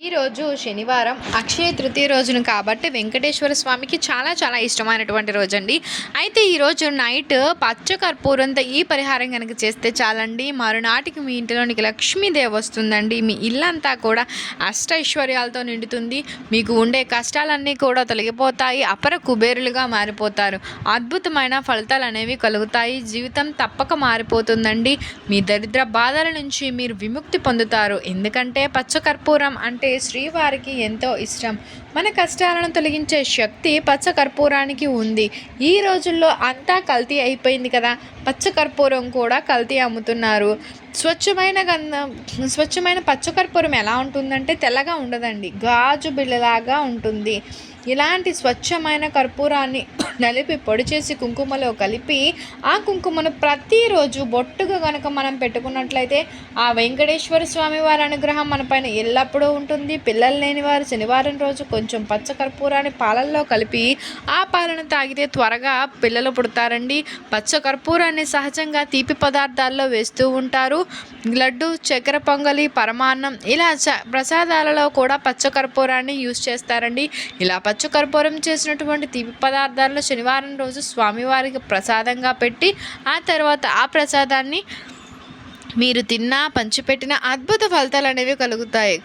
ఈరోజు శనివారం అక్షయ తృతీయ రోజున కాబట్టి వెంకటేశ్వర స్వామికి చాలా చాలా ఇష్టమైనటువంటి రోజు అండి అయితే ఈరోజు నైట్ పచ్చ కర్పూరంతో ఈ పరిహారం కనుక చేస్తే చాలండి. మరునాటికి మీ ఇంటిలోనికి లక్ష్మీదేవి వస్తుందండి. మీ ఇల్లంతా కూడా అష్ట ఐశ్వర్యాలతో నిండుతుంది. మీకు ఉండే కష్టాలన్నీ కూడా తొలగిపోతాయి. అపర కుబేరులుగా మారిపోతారు. అద్భుతమైన ఫలితాలు అనేవి కలుగుతాయి. జీవితం తప్పక మారిపోతుందండి. మీ దరిద్ర బాధల నుంచి మీరు విముక్తి పొందుతారు. ఎందుకంటే పచ్చ కర్పూరం అంటే శ్రీవారికి ఎంతో ఇష్టం. మన కష్టాలను తొలగించే శక్తి పచ్చకర్పూరానికి ఉంది. ఈ రోజుల్లో అంతా కల్తీ అయిపోయింది కదా. పచ్చకర్పూరం కూడా కల్తీ అమ్ముతున్నారు. స్వచ్ఛమైన గంధం స్వచ్ఛమైన పచ్చకర్పూరం ఎలా ఉంటుందంటే తెల్లగా ఉండదండి. గాజు బిళ్ళలాగా ఉంటుంది. ఇలాంటి స్వచ్ఛమైన కర్పూరాన్ని నలిపి పొడి చేసి కుంకుమలో కలిపి ఆ కుంకుమను ప్రతిరోజు బొట్టుగా కనుక మనం పెట్టుకున్నట్లయితే ఆ వెంకటేశ్వర స్వామి వారి అనుగ్రహం మన పైన ఎల్లప్పుడూ ఉంటుంది. పిల్లలు లేని వారు శనివారం రోజు కొంచెం పచ్చ కర్పూరాన్ని పాలల్లో కలిపి ఆ పాలను తాగితే త్వరగా పిల్లలు పుడతారండి. పచ్చ కర్పూరాన్ని సహజంగా తీపి పదార్థాల్లో వేస్తూ ఉంటారు. లడ్డు చక్కెర పొంగలి పరమాన్నం ఇలా చ ప్రసాదాలలో కూడా పచ్చ కర్పూరాన్ని యూజ్ చేస్తారండి. ఇలా పచ్చ కర్పూరం చేసినటువంటి తీపి పదార్థాలను శనివారం రోజు స్వామివారికి ప్రసాదంగా పెట్టి ఆ తర్వాత ఆ ప్రసాదాన్ని మీరు తిన్నా పంచిపెట్టిన అద్భుత ఫలితాలు అనేవి కలుగుతాయి.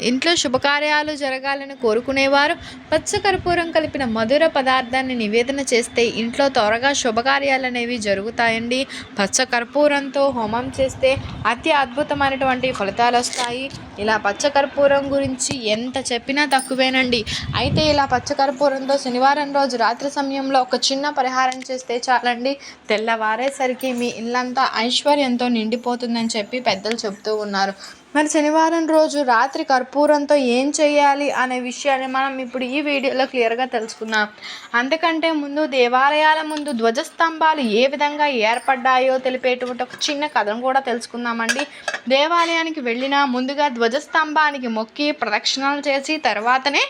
ఇంట్లో శుభకార్యాలు జరగాలని కోరుకునేవారు పచ్చకర్పూరం కలిపిన మధుర పదార్థాన్ని నివేదన చేస్తే ఇంట్లో త్వరగా శుభకార్యాలు అనేవి జరుగుతాయండి. పచ్చకర్పూరంతో హోమం చేస్తే అతి అద్భుతమైనటువంటి ఫలితాలు వస్తాయి. ఇలా పచ్చకర్పూరం గురించి ఎంత చెప్పినా తక్కువేనండి. అయితే ఇలా పచ్చకర్పూరంతో శనివారం రోజు రాత్రి సమయంలో ఒక చిన్న పరిహారం చేస్తే చాలండి. తెల్లవారేసరికి మీ ఇల్లంతా ఐశ్వర్యంతో నిండిపోతుందని చెప్పి పెద్దలు చెబుతూ ఉన్నారు. మరి శనివారం రోజు రాత్రి కర్పూరంతో ఏం చేయాలి అనే విషయాన్ని మనం ఇప్పుడు ఈ వీడియోలో క్లియర్గా తెలుసుకుందాం. అంతకంటే ముందు దేవాలయాల ముందు ధ్వజస్తంభాలు ఏ విధంగా ఏర్పడ్డాయో తెలిపేటువంటి ఒక చిన్న కథను కూడా తెలుసుకుందామండి. దేవాలయానికి వెళ్ళిన ముందుగా ధ్వజస్తంభానికి మొక్కి ప్రదక్షిణాలు చేసి తర్వాతనే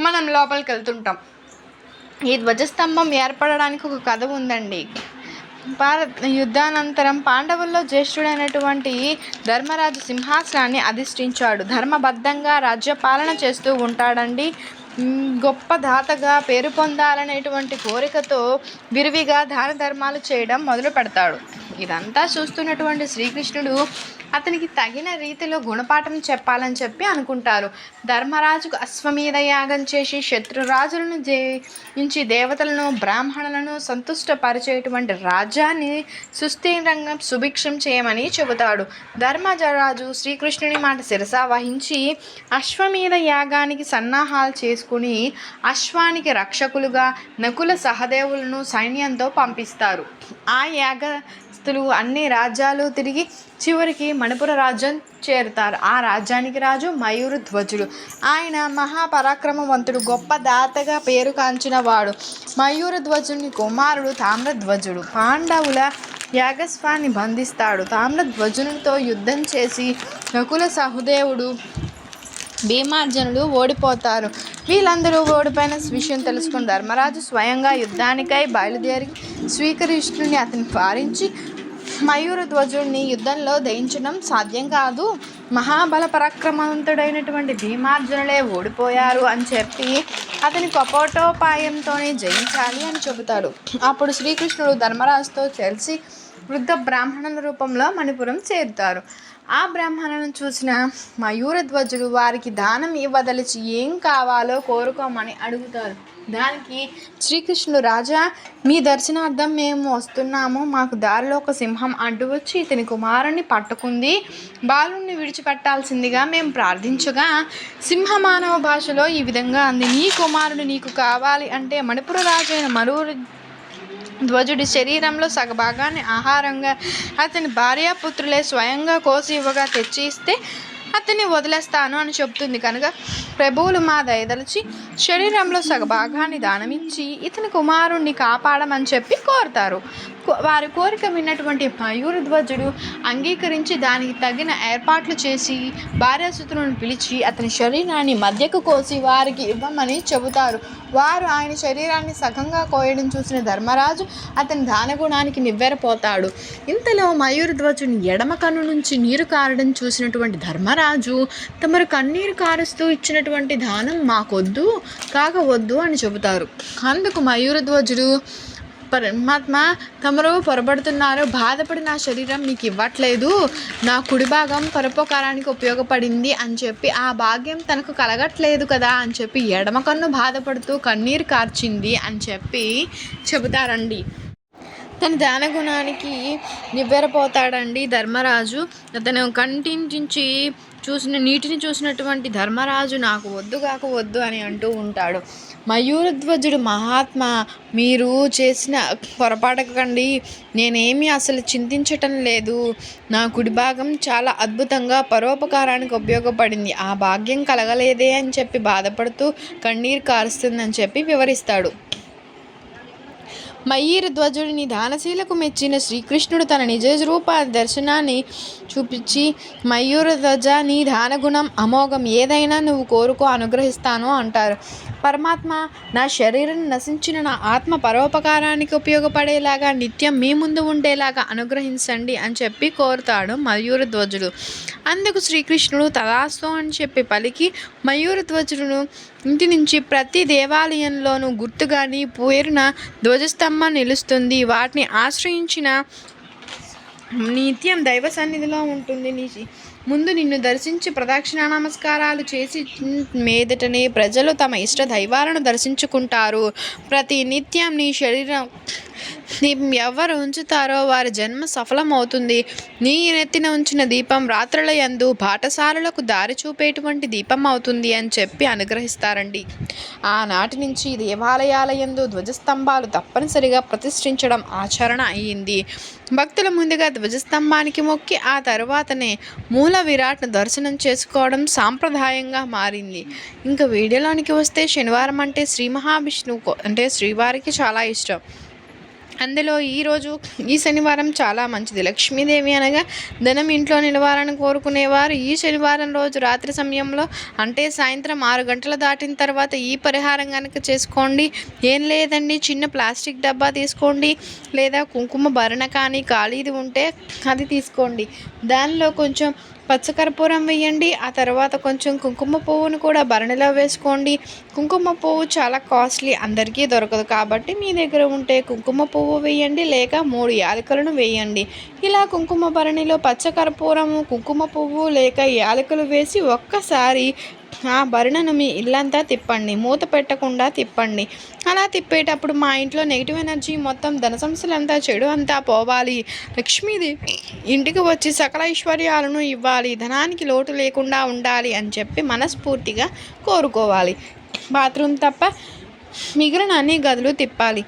మనం లోపలికి వెళ్తుంటాం. ఈ ధ్వజస్తంభం ఏర్పడడానికి ఒక కథ ఉందండి. భారత్ యుద్ధానంతరం పాండవుల్లో జ్యేష్ఠుడైనటువంటి ధర్మరాజు సింహాసనాన్ని అధిష్ఠించాడు. ధర్మబద్ధంగా రాజ్యపాలన చేస్తూ ఉంటాడండి. గొప్ప దాతగా పేరు పొందాలనేటువంటి కోరికతో విరివిగా దాన ధర్మాలు చేయడం మొదలు పెడతాడు. ఇదంతా చూస్తున్నటువంటి శ్రీకృష్ణుడు అతనికి తగిన రీతిలో గుణపాఠం చెప్పాలని చెప్పి అనుకుంటారు. ధర్మరాజుకు అశ్వమేధ యాగం చేసి శత్రురాజులను జయించి దేవతలను బ్రాహ్మణులను సంతుష్టపరిచేటువంటి రాజ్యాన్ని సుస్థిరంగా సుభిక్షం చేయమని చెబుతాడు. ధర్మరాజు శ్రీకృష్ణుని మాట శిరస వహించి అశ్వమేధ యాగానికి సన్నాహాలు చేసుకుని అశ్వానికి రక్షకులుగా నకుల సహదేవులను సైన్యంతో పంపిస్తారు. ఆ యాగస్తులు అన్ని రాజ్యాలు తిరిగి చివరికి మణిపుర రాజ్యం చేరుతారు. ఆ రాజ్యానికి రాజు మయూరు ధ్వజుడు. ఆయన మహాపరాక్రమవంతుడు గొప్ప దాతగా పేరు కాంచిన వాడు. మయూరు ధ్వజుని కుమారుడు తామ్రధ్వజుడు పాండవుల యాగస్వాన్ని బంధిస్తాడు. తామ్రధ్వజునితో యుద్ధం చేసి నకుల సహదేవుడు భీమార్జునులు ఓడిపోతారు. వీళ్ళందరూ ఓడిపోయిన విషయం తెలుసుకుని ధర్మరాజు స్వయంగా యుద్ధానికై బయలుదేరి శ్రీకృష్ణుని అతని పారించి మయూర ధ్వజుడిని యుద్ధంలో దయించడం సాధ్యం కాదు. మహాబల పరాక్రమవంతుడైనటువంటి భీమార్జునులే ఓడిపోయారు అని చెప్పి అతని కపోటోపాయంతోనే జయించాలి అని చెబుతాడు. అప్పుడు శ్రీకృష్ణుడు ధర్మరాజుతో కలిసి వృద్ధ బ్రాహ్మణుల రూపంలో మణిపురం చేరుతారు. ఆ బ్రాహ్మణులను చూసిన మయూరధ్వజుడు వారికి దానం ఇవ్వదలిచి ఏం కావాలో కోరుకోమని అడుగుతారు. దానికి శ్రీకృష్ణుడు రాజా మీ దర్శనార్థం మేము వస్తున్నాము. మాకు దారిలో ఒక సింహం అడ్డు వచ్చి ఇతని కుమారుణ్ణి పట్టుకుంది. బాలుణ్ణి విడిచిపెట్టాల్సిందిగా మేము ప్రార్థించగా సింహ మానవ భాషలో ఈ విధంగా అంది. నీ కుమారుడు నీకు కావాలి అంటే మణిపుర రాజైన మరూరు ధ్వజుడి శరీరంలో సగభాగాన్ని ఆహారంగా అతని భార్యాపుత్రులే స్వయంగా కోసి ఇవ్వగా తెచ్చి ఇస్తే అతన్ని వదిలేస్తాను అని చెప్తుంది కనుక ప్రభువులు మా దయదలిచి శరీరంలో సగభాగాన్ని దానమిచ్చి ఇతని కుమారుణ్ణి కాపాడమని చెప్పి కోరుతారు. వారి కోరిక విన్నటువంటి మయూరధ్వజుడు అంగీకరించి దానికి తగిన ఏర్పాట్లు చేసి భార్యాసుతులను పిలిచి అతని శరీరాన్ని మధ్యకు కోసి వారికి ఇవ్వమని చెబుతారు. వారు ఆయన శరీరాన్ని సగంగా కోయడం చూసిన ధర్మరాజు అతని దానగుణానికి నివ్వెరపోతాడు. ఇంతలో మయూరధ్వజుని ఎడమ కన్ను నుంచి నీరు కారడం చూసినటువంటి ధర్మరాజు తమరు కన్నీరు కారుస్తూ ఇచ్చినటువంటి దానం మాకొద్దు కాకవద్దు అని చెబుతారు. అందుకు మయూరధ్వజుడు పరమాత్మ తమరు పొరబడుతున్నారు. బాధపడి నా శరీరం మీకు ఇవ్వట్లేదు. నా కుడి భాగం పరోపకారానికి ఉపయోగపడింది అని చెప్పి ఆ భాగ్యం తనకు కలగట్లేదు కదా అని చెప్పి ఎడమ కన్ను బాధపడుతూ కన్నీరు కార్చింది అని చెప్పి చెబుతారండి. తన గుణానికి నివ్వెరపోతాడండి ధర్మరాజు. అతను కంటించి చూసిన నీటిని చూసినటువంటి ధర్మరాజు నాకు వద్దు కాక వద్దు అని అంటూ ఉంటాడు. మయూరధ్వజుడు మహాత్మ మీరు చేసిన పొరపాటకండి. నేనేమీ అసలు చింతించటం లేదు. నా కుడి భాగం చాలా అద్భుతంగా పరోపకారానికి ఉపయోగపడింది. ఆ భాగ్యం కలగలేదే అని చెప్పి బాధపడుతూ కన్నీరు కారుస్తుందని చెప్పి వివరిస్తాడు. మయీర ధ్వజుడిని దానశీలకు మెచ్చిన శ్రీకృష్ణుడు తన నిజ రూప దర్శనాన్ని చూపించి మయూర ధ్వజ నీ దానగుణం అమోఘం ఏదైనా నువ్వు కోరుకో అనుగ్రహిస్తాను అంటారు. పరమాత్మ నా శరీరం నశించిన నా ఆత్మ పరోపకారానికి ఉపయోగపడేలాగా నిత్యం మీ ముందు ఉండేలాగా అనుగ్రహించండి అని చెప్పి కోరుతాడు మయూర ధ్వజుడు. అందుకు శ్రీకృష్ణుడు తదాస్తు అని చెప్పి పలికి మయూర ధ్వజుడును ఇంటి నుంచి ప్రతి దేవాలయంలోనూ గుర్తుగాని పేరున ధ్వజస్తంభం నిలుస్తుంది. వాటిని ఆశ్రయించిన నిత్యం దైవ సన్నిధిలో ఉంటుంది. నీ ముందు నిన్ను దర్శించి ప్రదక్షిణ నమస్కారాలు చేసి మీదటనే ప్రజలు తమ ఇష్ట దైవాలను దర్శించుకుంటారు. ప్రతి నిత్యం నీ శరీరం నీ ఎవరు ఉంచుతారో వారి జన్మ సఫలమవుతుంది. నీ నెత్తిన ఉంచిన దీపం రాత్రుల యందు బాటసారులకు దారి చూపేటువంటి దీపం అవుతుంది అని చెప్పి అనుగ్రహిస్తారండి. ఆనాటి నుంచి దేవాలయాల యందు ధ్వజస్తంభాలు తప్పనిసరిగా ప్రతిష్ఠించడం ఆచరణ అయ్యింది భక్తుల ముందుగా ధ్వజస్తంభానికి మొక్కి ఆ తరువాతనే మూల విరాట్ను దర్శనం చేసుకోవడం సాంప్రదాయంగా మారింది. ఇంకా వీడియోలోనికి వస్తే శనివారం అంటే శ్రీ మహావిష్ణువు అంటే శ్రీవారికి చాలా ఇష్టం. అందులో ఈరోజు ఈ శనివారం చాలా మంచిది. లక్ష్మీదేవి అనగా ధనం ఇంట్లో నిలవాలని కోరుకునేవారు. ఈ శనివారం రోజు రాత్రి సమయంలో అంటే సాయంత్రం ఆరు గంటలు దాటిన తర్వాత ఈ పరిహారం కనుక చేసుకోండి. ఏం లేదండి చిన్న ప్లాస్టిక్ డబ్బా తీసుకోండి. లేదా కుంకుమ భరణ కానీ ఖాళీది ఉంటే అది తీసుకోండి. దానిలో కొంచెం పచ్చకర్పూరం వేయండి. ఆ తర్వాత కొంచెం కుంకుమ పువ్వును కూడా భరణిలో వేసుకోండి. కుంకుమ పువ్వు చాలా కాస్ట్లీ అందరికీ దొరకదు కాబట్టి మీ దగ్గర ఉంటే కుంకుమ పువ్వు వేయండి లేక మూడు యాలకులను వేయండి. ఇలా కుంకుమ భరణిలో పచ్చకర్పూరము కుంకుమ పువ్వు లేక యాలకులు వేసి ఒక్కసారి ఆ భరణను మీ ఇల్లంతా తిప్పండి మూత పెట్టకుండా తిప్పండి. అలా తిప్పేటప్పుడు మా ఇంట్లో నెగిటివ్ ఎనర్జీ మొత్తం ధన సమస్యలంతా చెడు అంతా పోవాలి. లక్ష్మీదేవి ఇంటికి వచ్చి సకల ఐశ్వర్యాలను ఇవ్వాలి ధనానికి లోటు లేకుండా ఉండాలి అని చెప్పి మనస్ఫూర్తిగా కోరుకోవాలి. బాత్రూమ్ తప్ప మిగిలిన అన్ని గదులు తిప్పాలి.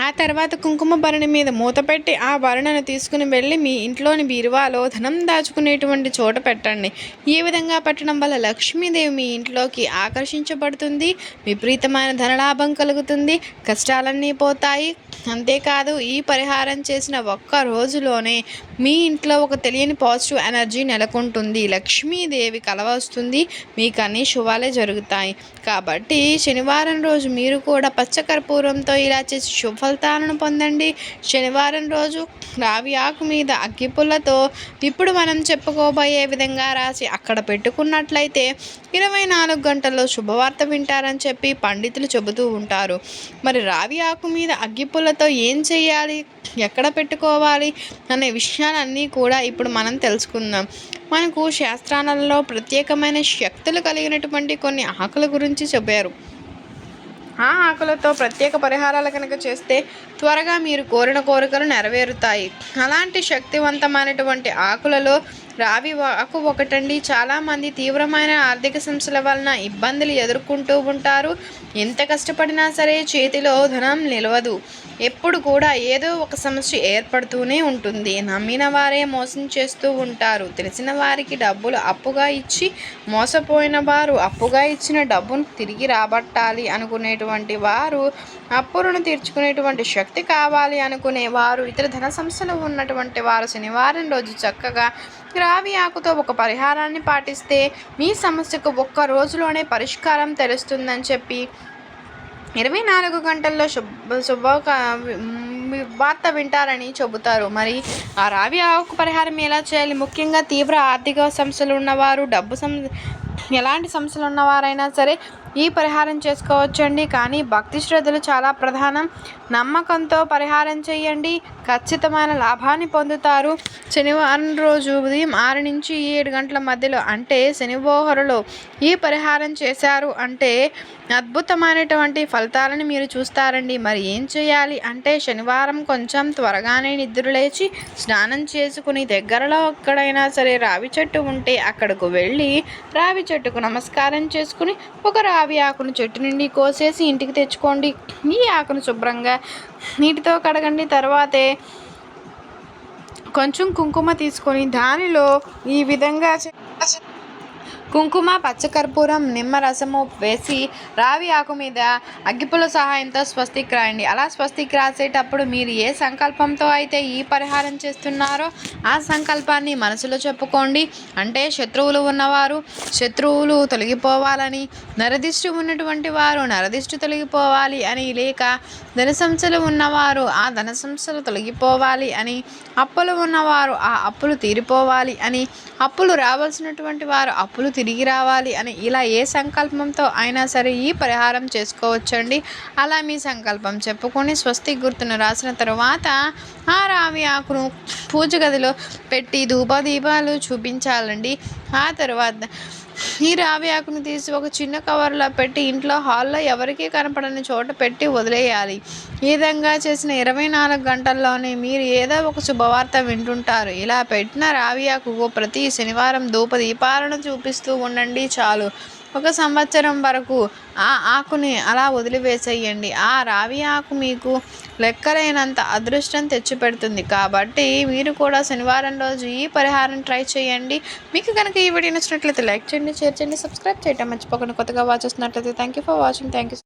ఆ తర్వాత కుంకుమ భరణి మీద మూత పెట్టి ఆ భరణను తీసుకుని వెళ్ళి మీ ఇంట్లోని బీరువాలో ధనం దాచుకునేటువంటి చోట పెట్టండి. ఈ విధంగా పెట్టడం వల్ల లక్ష్మీదేవి మీ ఇంట్లోకి ఆకర్షించబడుతుంది విపరీతమైన ధనలాభం కలుగుతుంది కష్టాలన్నీ పోతాయి. అంతేకాదు ఈ పరిహారం చేసిన ఒక్క రోజులోనే మీ ఇంట్లో ఒక తెలియని పాజిటివ్ ఎనర్జీ నెలకొంటుంది. లక్ష్మీదేవి కల వస్తుంది మీకు అన్ని శుభాలే జరుగుతాయి. కాబట్టి శనివారం రోజు మీరు కూడా పచ్చకర్పూరంతో ఇలా చేసి శుభ ఫలితాలను పొందండి. శనివారం రోజు రావి ఆకు మీద అగ్గిపుల్లతో ఇప్పుడు మనం చెప్పుకోబోయే విధంగా రాసి అక్కడ పెట్టుకున్నట్లయితే ఇరవై నాలుగు గంటల్లో శుభవార్త వింటారని చెప్పి పండితులు చెబుతూ ఉంటారు. మరి రావి ఆకు మీద అగ్గిపుల్లతో ఏం చేయాలి? ఎక్కడ పెట్టుకోవాలి? అనే విషయం విషయాలన్నీ కూడా ఇప్పుడు మనం తెలుసుకుందాం. మనకు శాస్త్రాలలో ప్రత్యేకమైన శక్తులు కలిగినటువంటి కొన్ని ఆకుల గురించి చెప్పారు. ఆ ఆకులతో ప్రత్యేక పరిహారాలు కనుక చేస్తే త్వరగా మీరు కోరిన కోరికలు నెరవేరుతాయి. అలాంటి శక్తివంతమైనటువంటి ఆకులలో రావి వాకు ఒకటండి. చాలామంది తీవ్రమైన ఆర్థిక సమస్యల వలన ఇబ్బందులు ఎదుర్కొంటూ ఉంటారు. ఎంత కష్టపడినా సరే చేతిలో ధనం నిలవదు. ఎప్పుడు కూడా ఏదో ఒక సమస్య ఏర్పడుతూనే ఉంటుంది. నమ్మిన వారే మోసం చేస్తూ ఉంటారు. తెలిసిన వారికి డబ్బులు అప్పుగా ఇచ్చి మోసపోయిన వారు అప్పుగా ఇచ్చిన డబ్బును తిరిగి రాబట్టాలి అనుకునేటువంటి వారు అప్పులను తీర్చుకునేటువంటి శక్తి కావాలి అనుకునే వారు ఇతర ధన సంస్థలు ఉన్నటువంటి వారు శనివారం రోజు చక్కగా రావి ఆకుతో ఒక పరిహారాన్ని పాటిస్తే మీ సమస్యకు ఒక్క రోజులోనే పరిష్కారం తెలుస్తుందని చెప్పి ఇరవై నాలుగు గంటల్లో శుభ శుభ వార్త వింటారని చెబుతారు. మరి ఆ రావి ఆకు పరిహారం ఎలా చేయాలి? ముఖ్యంగా తీవ్ర ఆర్థిక సమస్యలు ఉన్నవారు డబ్బు సమ ఎలాంటి సమస్యలు ఉన్నవారైనా సరే ఈ పరిహారం చేసుకోవచ్చండి. కానీ భక్తి శ్రద్ధలు చాలా ప్రధానం. నమ్మకంతో పరిహారం చేయండి. ఖచ్చితమైన లాభాన్ని పొందుతారు. శనివారం రోజు ఉదయం ఆరు నుంచి ఏడు గంటల మధ్యలో అంటే శనివోహరులో ఈ పరిహారం చేశారు అంటే అద్భుతమైనటువంటి ఫలితాలను మీరు చూస్తారండి. మరి ఏం చేయాలి అంటే శనివారం కొంచెం త్వరగానే నిద్ర లేచి స్నానం చేసుకుని దగ్గరలో ఎక్కడైనా సరే రావి చెట్టు ఉంటే అక్కడకు వెళ్ళి రావి చెట్టుకు నమస్కారం చేసుకుని ఒక రావి ఆకును చెట్టు నుండి కోసేసి ఇంటికి తెచ్చుకోండి. ఈ ఆకును శుభ్రంగా నీటితో కడగండి. తర్వాతే కొంచెం కుంకుమ తీసుకొని దానిలో ఈ విధంగా కుంకుమ పచ్చకర్పూరం నిమ్మరసము వేసి రావి ఆకు మీద అగ్గిపుల సహాయంతో స్వస్తిక్ రాయండి అలా స్వస్తిక్ రాసేటప్పుడు మీరు ఏ సంకల్పంతో అయితే ఈ పరిహారం చేస్తున్నారో ఆ సంకల్పాన్ని మనసులో చెప్పుకోండి. అంటే శత్రువులు ఉన్నవారు శత్రువులు తొలగిపోవాలని నరదిష్టి ఉన్నటువంటి వారు నరదిష్టి తొలగిపోవాలి అని లేక ధన సంస్థలు ఉన్నవారు ఆ ధన సంస్థలు తొలగిపోవాలి అని అప్పులు ఉన్నవారు ఆ అప్పులు తీరిపోవాలి అని అప్పులు రావాల్సినటువంటి వారు అప్పులు తిరిగి రావాలి అని ఇలా ఏ సంకల్పంతో అయినా సరే ఈ పరిహారం చేసుకోవచ్చండి. అలా మీ సంకల్పం చెప్పుకొని స్వస్తి గుర్తును రాసిన తర్వాత ఆ రావి ఆకును పూజ గదిలో పెట్టి ధూపదీపాలు చూపించాలండి. ఆ తర్వాత ఈ రావి ఆకును తీసి ఒక చిన్న కవర్లో పెట్టి ఇంట్లో హాల్లో ఎవరికీ కనపడని చోట పెట్టి వదిలేయాలి. ఈ విధంగా చేసిన ఇరవై నాలుగు గంటల్లోనే మీరు ఏదో ఒక శుభవార్త వింటుంటారు. ఇలా పెట్టిన రావి ఆకుకు ప్రతి శనివారం ధూప దీపాలను చూపిస్తూ ఉండండి చాలు. ఒక సంవత్సరం వరకు ఆ ఆకుని అలా వదిలివేసేయండి. ఆ రావి ఆకు మీకు లెక్కలేనంత అదృష్టం తెచ్చిపెడుతుంది. కాబట్టి మీరు కూడా శనివారం రోజు ఈ పరిహారం ట్రై చేయండి. మీకు కనుక ఈ వీడియో నచ్చినట్లయితే లైక్ చేయండి షేర్ చేయండి సబ్స్క్రైబ్ చేయటం మర్చిపోకండి కొత్తగా వాచ్ చేస్తున్నట్లయితే thank you for watching thank you